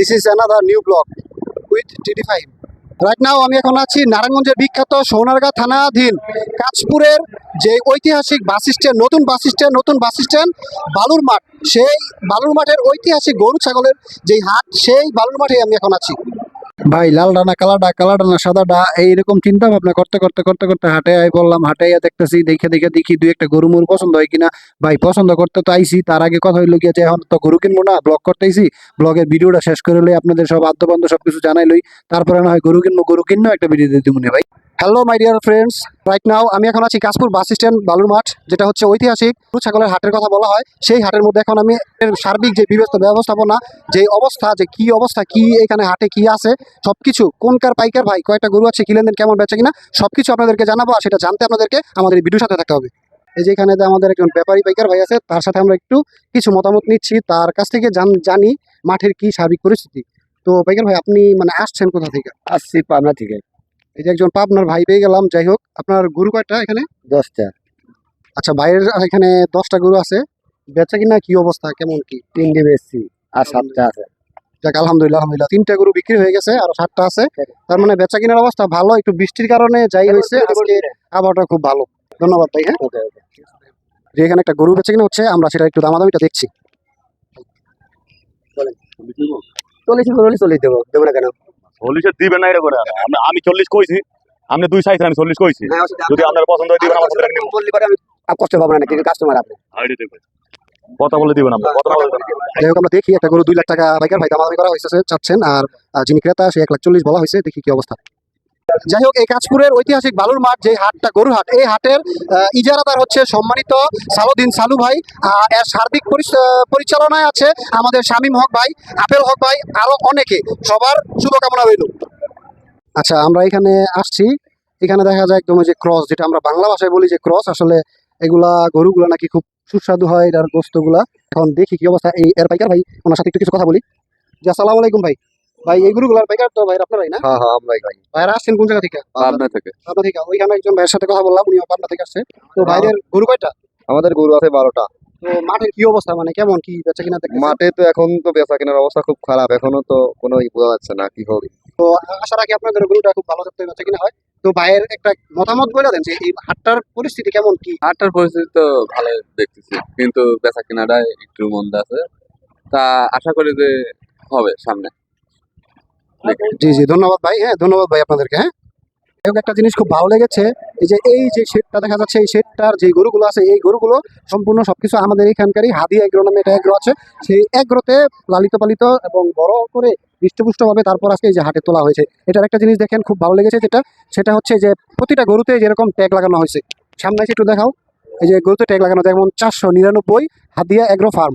This is another new block with TD five right now আমি এখন আছি নারায়ণগঞ্জের বিখ্যাত সোনারগাঁ থানাধীন কাঁচপুরের যে ঐতিহাসিক বাস স্ট্যান্ড, নতুন বাস স্ট্যান্ড, নতুন বাস স্ট্যান্ড বালুর মাঠ সেই বালুর মাঠের ঐতিহাসিক গরু ছাগলের যেই হাট, সেই বালুর মাঠে আমি এখন আছি। ভাই, লাল ডানা কালা ডা কালা ডানা সাদা ডা এইরকম চিন্তা ভাবনা করতে করতে করতে করতে হাটে আই বললাম হাটে আইয়া দেখতেছি, দেখে দেখে দেখি দুই একটা গরু মোর পছন্দ হয় কিনা। ভাই, পছন্দ করতে তো আইসি তার আগে কথা হইল গিয়ে যে এখন তো গরু কিনবো না, ব্লগ করতেছি ব্লগের ভিডিওটা শেষ করে লই আপনাদের সব আদ্যবন্ধ সবকিছু জানাই লই। তারপরে না হয় গরু কিনবো গরু কিনবো একটা ভিডিও দিয়ে দিব ভাই। Hello my dear friends right now আমি এখন আছি কাশপুর বাস স্ট্যান্ড বালুর মাঠ যেটা হচ্ছে ঐতিহাসিক। ছাগলের হাটের কথা বলা হয়, সেই হাটের মধ্যে এখন আমি সার্বিক যে বিবেস্ত ব্যবস্থাপনা, যে অবস্থা, যে কি অবস্থা, কি এখানে হাটে কি আছে, সবকিছু, কোনকার পাইকার ভাই, কয়টা গরু আছে, কি লেনদেন কেমন বেচে কিনা, সবকিছু আপনাদেরকে জানাব আর সেটা জানতে আপনাদেরকে আমাদের ভিডিওর সাথে থাকতে হবে। এই যে এখানে আমাদের একজন ব্যাপারী পাইকার ভাই আছে, তার সাথে আমরা একটু কিছু মতামত নিচ্ছি, তার কাছ থেকে জানি মাঠের কি সার্বিক পরিস্থিতি। তো পাইকার ভাই, আপনি মানে আসছেন কোথা থেকে? আসছি পাবনা থেকে। এই যে একজন পাবনার ভাই পেয়ে গেলাম যাই হোক আপনার গরু কয়টা এখানে? দশটা। আচ্ছা ভাইয়ের এখানে দশটা গরু আছে বেচা কিনা কি অবস্থা কেমন কি? তিনটে বেচছি আর সাতটা আছে। যাক আলহামদুলিল্লাহ আলহামদুলিল্লাহ তিনটা গরু বিক্রি হয়ে গেছে আর সাতটা আছে। তার মানে বেচা কিনার অবস্থা ভালো একটু বৃষ্টির কারণে যাই হয়েছে আজকে আবহাওয়াটা খুব ভালো। ধন্যবাদ ভাই হ্যাঁ? যে এখানে একটা গরু বেচা কিনা হচ্ছে আমরা সেটা একটু দামাদামিটা দেখছি। চল্লিশ চল্লিশ চল্লিশ দেবো দেবো না কেন? চল্লিশে দিবেন না এটা করে আমি চল্লিশ কইছি আপনি দুই সাইজ আমি চল্লিশ কইছি। যদি আপনার পছন্দ হয় দিবেন আমার পছন্দ নিব বললি পরে আর কষ্ট পাবো না কিন্তু কাস্টমার আপনি। কথা বলে দিবেন আপনি কথা বলে যাই হোক আমরা দেখি একটা গরু দুই লাখ টাকা বাইকার ভাই দামাদামি করা হয়েছে চাচ্ছেন আর যিনি ক্রেতা সে এক লাখ চল্লিশ বলা হয়েছে দেখি কি অবস্থা। যাই হোক এই কাজপুরের ঐতিহাসিক বালুর মাঠ, যে হাটটা, গরুর হাট, এই হাটের ইজারাদার হচ্ছে সম্মানিত সালুদ্দিন সালু ভাই আর এর সার্বিক পরিচালনায় আছে আমাদের শামীম হক ভাই, আপেল হক ভাই, আরও অনেকে। সবার শুভকামনা রইল। আচ্ছা আমরা এখানে আসছি। এখানে দেখা যায় একদম যে ক্রস যেটা আমরা বাংলা ভাষায় বলি যে ক্রস আসলে এগুলা গরুগুলা নাকি খুব সুস্বাদু হয়, এটার গোস্তগুলা এখন দেখি কি অবস্থা। এই এর পাইকার ভাই, ওনার সাথে একটু কিছু কথা বলি। জি, আসসালামু আলাইকুম ভাই। ভাই এই গরুগুলার পাইকার তো ভাই? আপনারাই না? হ্যাঁ হ্যাঁ আমরাই ভাই। ভাইরা আসছেন কোন জায়গা থেকে? পাবনা থেকে। পাবনা থেকে। ওইখানে একজন ভাইয়ের সাথে কথা বললাম উনি পাবনা থেকে আসছে। তো ভাইদের গরু কয়টা? আমাদের গরু আছে বারোটা। তো মাঠের কি অবস্থা? মানে কেমন? কি বেচা কিনা মাঠে তো এখন তো বেচা কেনার অবস্থা খুব খারাপ। এখনও তো কোনো বোঝা যাচ্ছে না কি হবে। তো আশা রাখি আপনাদের গরুটা খুব ভালো যাতে বেচা কিনা হয়। তো ভাইয়ের একটা মতামত বলে দেন যে এই হাটটার পরিস্থিতি কেমন কি? হাটটার পরিস্থিতি তো ভালো দেখতেছি কিন্তু বেচা কেনাটা একটু মন্দা আছে। তা আশা করি যে হবে সামনে। জি জি, ধন্যবাদ ভাই। হ্যাঁ ধন্যবাদ ভাই আপনাদেরকে হ্যাঁ। এবং একটা জিনিস খুব ভালো লেগেছে, এই যে এই যে শেডটা দেখা যাচ্ছে, এই শেডটার যে গরুগুলো আছে, এই গরুগুলো সম্পূর্ণ সবকিছু আমাদের এইখানকারই হাদি এগ্রো নামে এটা এগ্রো আছে। সেই এগ্রোতে লালিত পালিত এবং বড় করে হৃষ্টপুষ্টভাবে তারপর আজকে এই যে হাটে তোলা হয়েছে। এটার একটা জিনিস দেখেন, খুব ভালো লেগেছে যেটা, সেটা হচ্ছে যে প্রতিটা গরুতে যেরকম ট্যাগ লাগানো হয়েছে। সামনে একটু দেখাও, এই যে গরুতে ট্যাগ লাগানো, যেমন চারশো নিরানব্বই হাদিয়া এগ্রো ফার্ম।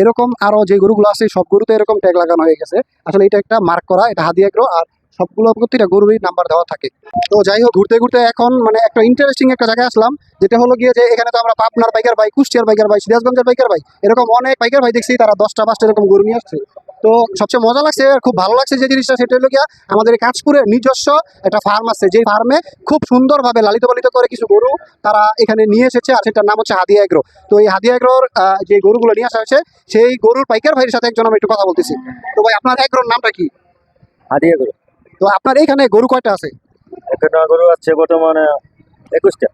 এরকম আরও যে গরুগুলো আছে, সব গরুতে এরকম ট্যাগ লাগানো হয়ে গেছে। আসলে এটা একটা মার্ক করা, এটা হাদিয়া এগ্রো আর সবগুলো প্রতিটা গরুরই নাম্বার দেওয়া থাকে। তো যাই হোক, ঘুরতে ঘুরতে এখন মানে একটা ইন্টারেস্টিং একটা জায়গায় আসলাম, যেটা হলো গিয়ে যে এখানে তো আমরা পাপনার বাইকার ভাই, কুষ্টিয়ার বাইকার ভাই, সিরাজগঞ্জের বাইকার ভাই, এরকম অনেক বাইকার ভাই দেখছি, তারা দশটা, পাঁচটা এরকম গরু নিয়ে আসছে। তো সবচেয়ে মজা লাগছে আর খুব ভালো লাগছে যে জিনিসটা সেটা হলো গিয়া আমাদের কাঁচপুরের নিজস্ব একটা ফার্ম আছে। যে ফার্মে খুব সুন্দরভাবে লালিত পালিত করে কিছু গরু তারা এখানে নিয়ে এসেছে আর সেটার নাম হচ্ছে হাদিয়া এগ্রো। তো এই হাদিয়া এগ্রোর যে গরুগুলো নিয়ে আসা হয়েছে সেই গরুর পাইকার ভাইয়ের সাথে একজন আমি একটু কথা বলতেছি। তো ভাই আপনার এগ্রোর নামটা কি? হাদিয়া গরু তো আপনার এইখানে গরু কয়টা আছে? গরু আছে বর্তমানে একুশটা।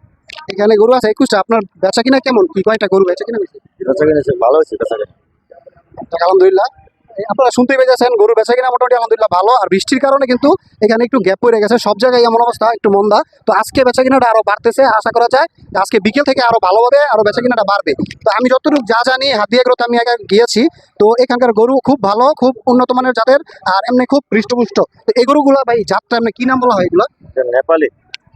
এখানে গরু আছে একুশটা আপনার বেচা কিনা কেমন? কি কয়টা গরু বেচা কিনা বেচা কিনেছে ভালো হয়েছে বেচা কেনা। আলহামদুলিল্লাহ। আপনারা শুনতেই পেয়েছেন গরু বেচা কিনা মোটামুটি আলহামদুলিল্লাহ ভালো। আর বৃষ্টির কারণে কিন্তু এখানে একটু গ্যাপ পড়ে গেছে। সব জায়গায় এমন অবস্থা, একটু মন্দা। তো আজকে বেচা কিনাটা আরও বাড়তেছে, আশা করা যায়। আজকে বিকেল থেকে আরও ভালোভাবে আরও বেচা কিনাটা বাড়বে। তো আমি যতটুকু যা জানি, হাতিয়া গ্রোথ আমি আগে গিয়েছি। তো এখানকার গরু খুব ভালো, খুব উন্নত মানের জাতের, আর এমনি খুব হৃষ্টপুষ্ট। তো এই গরুগুলো ভাই, জাতটা এমনি কি নাম বলা হয় এগুলো? নেপালি।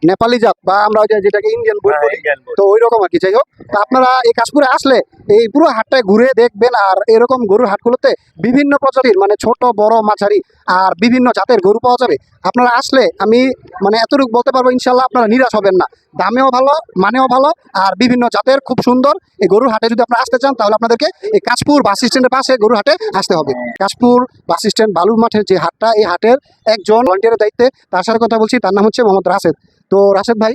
নেপালি জাত বা আমরা যেটাকে ইন্ডিয়ান বই বলি তো ওই রকম আর কি। যাই হোক তো আপনারা এই কাশপুরে আসলে এই পুরো হাটটায় ঘুরে দেখবেন আর এরকম গরুর হাটগুলোতে বিভিন্ন প্রজাতির মানে ছোট বড় মাঝারি আর বিভিন্ন জাতের গরু পাওয়া যাবে। আপনারা আসলে আমি মানে এতটুকু বলতে পারব ইনশাল্লাহ আপনারা নিরাশ হবেন না। দামেও ভালো মানেও ভালো আর বিভিন্ন জাতের খুব সুন্দর এই গরুর হাটে যদি আপনারা আসতে চান তাহলে আপনাদেরকে এই কাশপুর বাস স্ট্যান্ডের পাশে গরুর হাটে আসতে হবে। কাশপুর বাস স্ট্যান্ড বালুর মাঠের যে হাটটা এই হাটের একজন ভলান্টিয়ারের দায়িত্বে তার সাথে কথা বলছি তার নাম হচ্ছে মোহাম্মদ রাশেদ। তো রাশেদ ভাই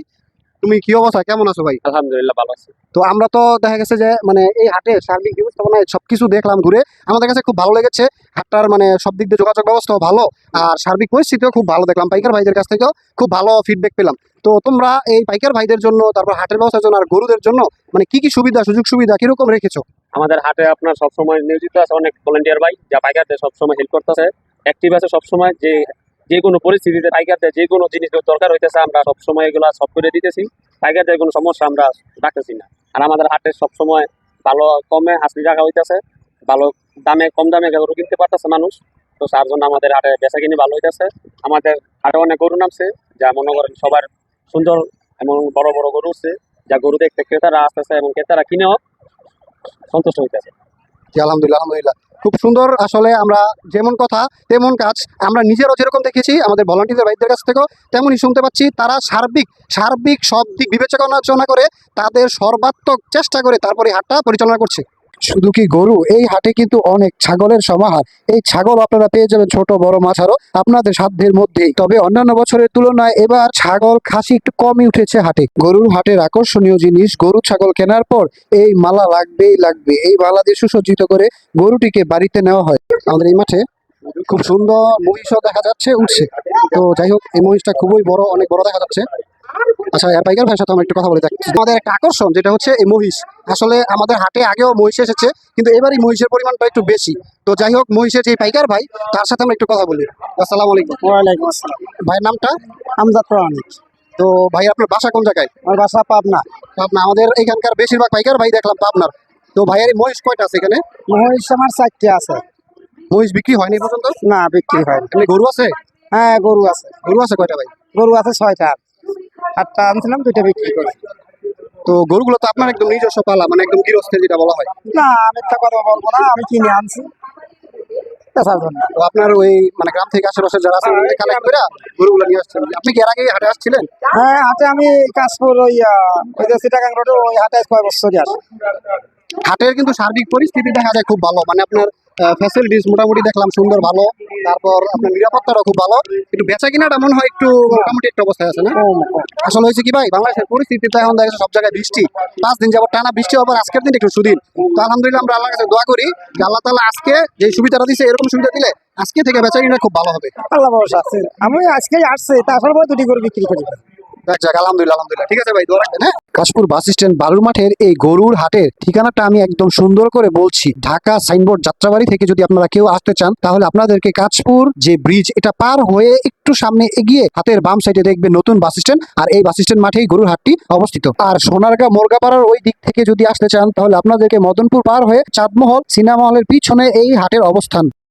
তুমি কি অবস্থা? কেমন আছো ভাই? আলহামদুলিল্লাহ ভালো আছি। তো আমরা তো দেখা গেছে যে মানে এই হাটে সার্বিক ব্যবস্থাপনায় সবকিছু দেখলাম ঘুরে। আমাদের কাছে খুব ভালো লেগেছে। হাটটার মানে সব দিক দিয়ে যোগাযোগ ব্যবস্থাও ভালো আর সার্বিক পরিস্থিতিও খুব ভালো দেখলাম। পাইকার ভাইদের কাছ থেকেও খুব ভালো ফিডব্যাক পেলাম। তো তোমরা এই পাইকার ভাইদের জন্য তারপর হাটের ব্যবস্থার জন্য আর গরুদের জন্য মানে কি কি সুবিধা সুযোগ সুবিধা কীরকম রেখেছো? আমাদের হাটে আপনার সবসময় নিয়োজিত আছে অনেক ভলেন্টিয়ার ভাই যা পাইকারদের সবসময় হেল্প করতেছে। অ্যাক্টিভ আছে সবসময় যে যে কোনো পরিস্থিতিতে পাইকারদের যে কোনো জিনিস দরকার হইতেছে, আমরা সবসময় এগুলো সব করে দিতেছি। পাইকারদের কোনো সমস্যা আমরা রাখতেছি না। আর আমাদের হাটে সবসময় ভালো কমে হাসলি রাখা হইতেছে, ভালো দামে, কম দামে গরু কিনতে পারতেছে মানুষ। তো তার জন্য আমাদের হাটে বেচা কিনে ভালো হইতেছে। আমাদের হাটে অনেক গরু নামছে, যা মনে করেন সবার সুন্দর এমন বড় বড় গরু আছে, যা গরু দেখতে ক্রেতারা আসতেছে এবং ক্রেতারা কিনেও সন্তুষ্ট হইতেছে। আলহামদুলিল্লাহ আলহামদুলিল্লাহ। খুব সুন্দর। আসলে আমরা যেমন কথা, তেমন কাজ। আমরা নিজেরও যেরকম দেখেছি, আমাদের ভলান্টিয়ার ভাইদের কাছ থেকেও তেমনই শুনতে পাচ্ছি। তারা সার্বিক সার্বিক সব দিক বিবেচনা করে, তাদের সর্বাত্মক চেষ্টা করে তারপরে হাটটা পরিচালনা করছে। শুধু কি গরু? এই হাটে কিন্তু অনেক ছাগলের সমাহার। এই ছাগল আপনারা পেয়ে যাবেন ছোট, বড় মাছারও আপনাদের সাধ্যের মধ্যেই। তবে অন্যান্য বছরের তুলনায় এবার ছাগল খাসি একটু কমই উঠেছে হাটে। গরুর হাটের আকর্ষণীয় জিনিস গরু ছাগল কেনার পর এই মালা লাগবেই লাগবে। এই মালা দিয়ে সুসজ্জিত করে গরুটিকে বাড়িতে নেওয়া হয়। আমাদের এই মাঠে খুব সুন্দর মহিষও দেখা যাচ্ছে উঠছে। তো যাই হোক, এই মহিষটা খুবই বড়, অনেক বড় দেখা যাচ্ছে। আচ্ছা পাইকার ভাইয়ের সাথে আমরা একটু কথা বলে। আমাদের একটা আকর্ষণ যেটা হচ্ছে এই মহিষ। আসলে আমাদের হাটে আগেও মহিষ এসেছে কিন্তু এবার এই মহিষের পরিমাণটা একটু বেশি। তো যাই হোক মহিষের যে পাইকার ভাই তার সাথে আমরা একটু কথা বলি। আসসালামু আলাইকুম। ওয়ালাইকুম আসসালাম। ভাইয়ের নামটা? আমজাদ প্রামাণিক তো ভাই আপনার বাসা কোন জায়গায়? আমার বাসা পাবনা। পাবনা। আমাদের এখানকার বেশিরভাগ পাইকার ভাই দেখলাম পাবনার। তো ভাইয়ের এই মহিষ কয়টা আছে এখানে? মহিষ আমার চারটে আছে। মহিষ বিক্রি হয়নি পর্যন্ত? না বিক্রি হয় গরু আছে? হ্যাঁ গরু আছে। গরু আছে কয়টা ভাই? গরু আছে ছয়টা। সাতটা আনছিলাম দুইটা বিক্রি করি। তো গরুগুলো তো আপনার একদম নিজস্ব পালা মানে একদম গৃহস্থের যেটা বলা হয়। না আমি একটা কথা বলব না আমি কিনে আনছি। তো আপনার ওই মানে গ্রাম থেকে আশেপাশে যারা আছে কালেক্ট করে গরুগুলো নিয়ে আসছেন। আপনি কি এর আগে হাটে আসছিলেন? হ্যাঁ হাটে আমি কাশপুর ওই ওই যে সিটাগাং রোডে ওই হাটে কয় বছরই আসি। হাটের কিন্তু সার্বিক পরিস্থিতি দেখা যায় খুব ভালো। মানে আপনার ফ্যাসিলিটিস মোটামুটি দেখলাম সুন্দর, ভালো। তারপর আপনার নিরাপত্তাটাও খুব ভালো। একটু বেচা কিনাটা মনে হয় একটু মোটামুটি একটা অবস্থায় আছে না? আসলে হয়েছে কি ভাই, বাংলাদেশের পরিস্থিতিতে এখন দেখা সব জায়গায় বৃষ্টি। পাঁচ দিন যাবত টানা বৃষ্টি হবার আজকের দিন একটু সুদিন। তো আলহামদুলিল্লাহ আমরা আল্লাহর কাছে দোয়া করি যে আল্লাহ তালা আজকে যে সুবিধাটা দিছে, এরকম সুবিধা দিলে আজকে থেকে বেচা কিনা খুব ভালো হবে। আল্লাহ আছে। আমি আজকেই আসছি, তারপর পর দুটি গরু বিক্রি করি। যাক ঠিক আছে ভাই, দোয়া রাখবেন হ্যাঁ? কাশপুর বাস স্ট্যান্ড বালুর মাঠের এই গরুর হাটের ঠিকানাটা আমি একদম সুন্দর করে বলছি। ঢাকা সাইনবোর্ড যাত্রাবাড়ি থেকে যদি আপনারা কেউ আসতে চান, তাহলে আপনাদেরকে কাশপুর যে ব্রিজ, এটা পার হয়ে একটু সামনে এগিয়ে হাতের বাম সাইডে দেখবেন নতুন বাস স্ট্যান্ড, আর এই বাস স্ট্যান্ড মাঠেই গরুর হাটটি অবস্থিত। আর সোনারগাঁ মোরগাপাড়ার ওই দিক থেকে যদি আসতে চান, তাহলে আপনাদেরকে মদনপুর পার হয়ে চাঁদমহল সিনেমা হলের পিছনে এই হাটের অবস্থান।